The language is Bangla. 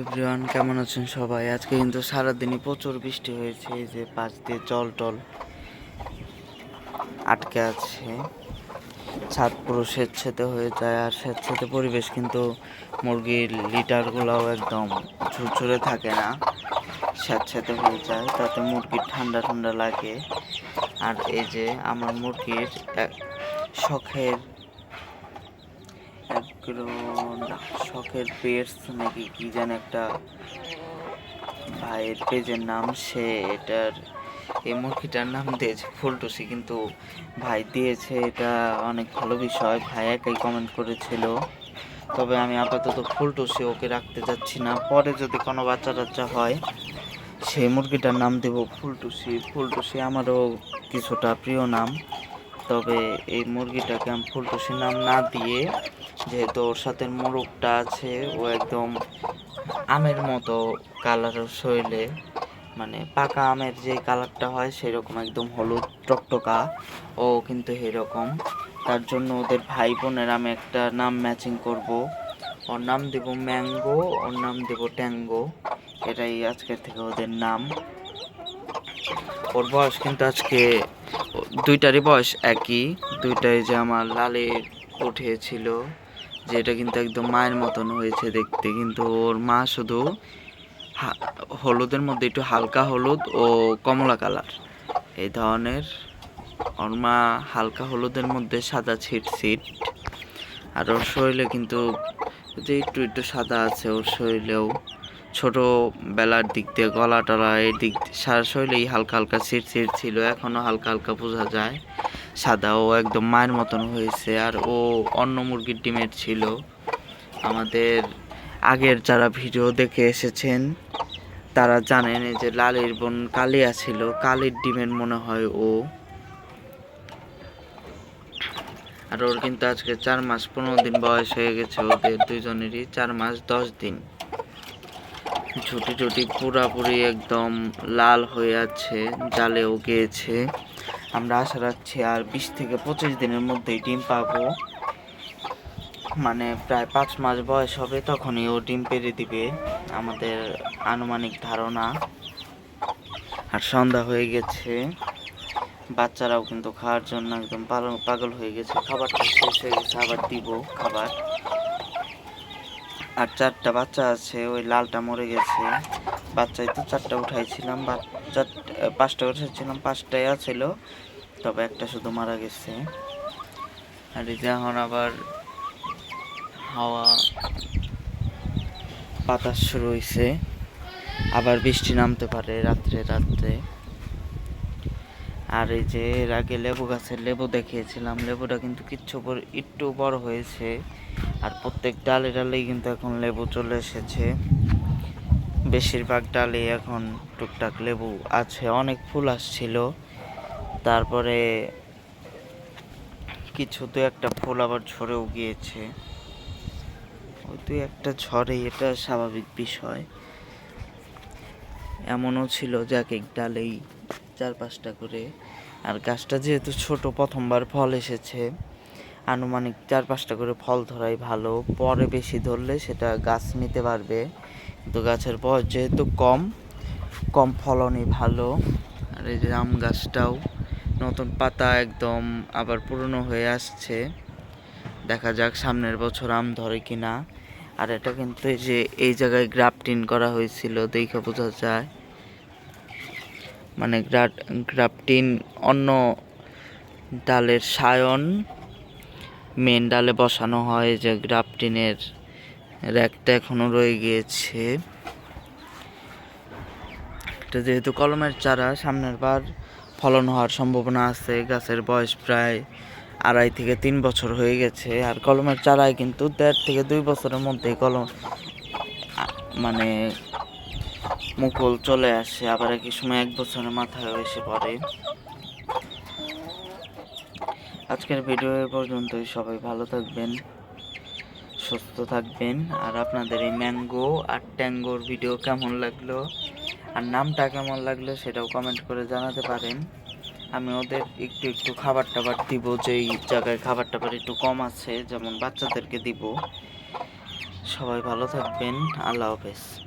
এভরিওয়ান, কেমন আছেন সবাই? আজকে কিন্তু সারাদিনই প্রচুর বৃষ্টি হয়েছে, এই যে পাশ দিয়ে জল টল আটকে আছে। ছাদ পুরো স্বেচ্ছেতে হয়ে যায়, আর স্বেচ্ছেতে পরিবেশ কিন্তু মুরগির লিটারগুলোও একদম ঝুরঝুরে থাকে না স্যাঁতস্যাঁতে হয়ে যায়, তাতে মুরগির ঠান্ডা ঠান্ডা লাগে। আর এই যে আমার মুরগির শখের শখের পেটস নাকি কি যেন একটা ভাইয়ের পেজের নাম, সে এটার এই মুরগিটার নাম দিয়েছে ফুলটুসি, কিন্তু ভাই দিয়েছে এটা অনেক ভালো বিষয়। ভাই একাই কমেন্ট করেছিল। তবে আমি আপাতত ফুলটুসি ওকে রাখতে যাচ্ছি না। পরে যদি কোনো বাচ্চা টাচ্চা হয়, সেই মুরগিটার নাম দেব ফুলটুসি। ফুলটুসি আমারও কিছুটা প্রিয় নাম। তবে এই মুরগিটাকে আমি ফুলটুসি নাম না দিয়ে যেহেতু ওর সাথে মোরগটা আছে, ও একদম আমের মতো কালার শৈলে মানে পাকা আমের যে কালারটা হয় সেরকম একদম হলুদ টকটকা, ও কিন্তু এরকম। তার জন্য ওদের ভাই বোনের আমি একটা নাম ম্যাচিং করব। ওর নাম দেব ম্যাঙ্গো, ওর নাম দেব ট্যাঙ্গো। এটাই আজকের থেকে ওদের নাম। ওর বয়স কিন্তু আজকে, দুইটারই বয়স একই, দুইটাই যে আমার লালে উঠিয়েছিল যেটা কিন্তু একদম মায়ের মতন হয়েছে দেখতে, কিন্তু ওর মা শুধু হলুদের মধ্যে একটু হালকা হলুদ ও কমলা কালার। এই ধরনের ওর মা হালকা হলুদের মধ্যে সাদা ছিট ছিট। আর ওর শরীরে কিন্তু যে একটু একটু সাদা আছে, ওর শরীরেও ছোট বেলার দিক দিয়ে গলা টলা, এই দিক সারা শরীরেই হালকা হালকা ছিট ছিট ছিল এখনও হালকা হালকা বোঝা যায়। সাদা ও একদম মায়ের মতন হয়েছে আর ও অন্য মুরগির ডিমের ছিল। আমাদের আগের যারা ভিডিও দেখে এসেছেন, তারা জানেন যে লালের বোন কালিয়া ছিল, কালির ডিমের মনে হয় ও। আর ওর কিন্তু আজকে চার মাস পনেরো দিন বয়স হয়ে গেছে, ওদের দুজনেরই চার মাস দশ দিন। ঝুটি টুটি পুরাপুরি একদম লাল হয়ে আছে, জালেও গিয়েছে। আমরা আশা রাখছি আর বিশ থেকে পঁচিশ দিনের মধ্যেই ডিম পাবো। মানে প্রায় পাঁচ মাস বয়স হবে তখনই ও ডিম পেড়ে দিবে, আমাদের আনুমানিক ধারণা। আর সন্ধ্যা হয়ে গেছে, বাচ্চারাও কিন্তু খাওয়ার জন্য একদম পাগল হয়ে গেছে। খাবারটা শেষ হয়ে গেছে, আবার দিব খাবার। আর চারটা বাচ্চা আছে, ওই লালটা মরে গেছে। বাচ্চাই তো চারটা উঠাইছিলাম বাচ্চা পাঁচটা উঠাইছিলাম পাঁচটাই আছিল, তবে একটা শুধু মারা গেছে। আর এই যে এখন আবার হাওয়া, বাতাস শুরু হয়েছে আবার বৃষ্টি নামতে পারে রাত্রে রাত্রে। আর এই যে এর আগে লেবু গাছের লেবু দেখিয়েছিলাম, লেবুটা কিন্তু কিচ্ছু একটু বড় হয়েছে। আর প্রত্যেক ডালে ডালেই কিন্তু এখন লেবু চলে এসেছে। বেশিরভাগ ডালে এখন টুকটাক লেবু আছে, অনেক ফুল আসছিল। তারপরে কিছু দু একটা ফুল আবার ঝরেও গিয়েছে। ওই দুই একটা ঝরে এটা স্বাভাবিক বিষয়। এমনও ছিল যে এক এক ডালেই চার পাঁচটা করে। আর গাছটা যেহেতু ছোট, প্রথমবার ফল এসেছে। আনুমানিক চার পাঁচটা করে ফল ধরাই ভালো। পরে বেশি ধরলে সেটা গাছ নিতে পারবে। কিন্তু গাছের বয়স যেহেতু কম কম ফলনই ভালো। আর এই যে আম গাছটাও নতুন পাতা একদম আবার পুরনো হয়ে আসছে। দেখা যাক সামনের বছর আম ধরে কিনা। আর এটা কিন্তু এই যে, এই জায়গায় গ্রাফটিন করা হয়েছিল, দেখে বোঝা যায়। মানে গ্রাফটিন অন্য ডালের সায়ন মেন ডালে বসানো হয় যে গ্রাফটিনের র্যাকটা এখনও রয়ে গিয়েছে। এটা যেহেতু কলমের চারা, সামনের বার ফলন হওয়ার সম্ভাবনা আছে। গাছের বয়স প্রায় আড়াই থেকে তিন বছর হয়ে গেছে। আর কলমের চারায় কিন্তু দেড় থেকে দুই বছরের মধ্যেই কলম মানে মুকুল চলে আসে। আবার একই সময় এক বছরের মাথায় এসে পড়ে। আজকের ভিডিও পর্যন্তই। সবাই ভালো থাকবেন। সুস্থ থাকবেন। আর আপনাদের এই ম্যাঙ্গো আর ট্যাঙ্গোর ভিডিও কেমন লাগল? আর নামটা কেমন লাগল সেটাও কমেন্ট করে জানাতে পারেন। আমি ওদের একটু একটু খাবার টাবার দিব, যেই জায়গায় খাবার টাবার একটু কম আছে, যেমন বাচ্চাদেরকে দিব। সবাই ভালো থাকবেন। আল্লাহ হাফেজ।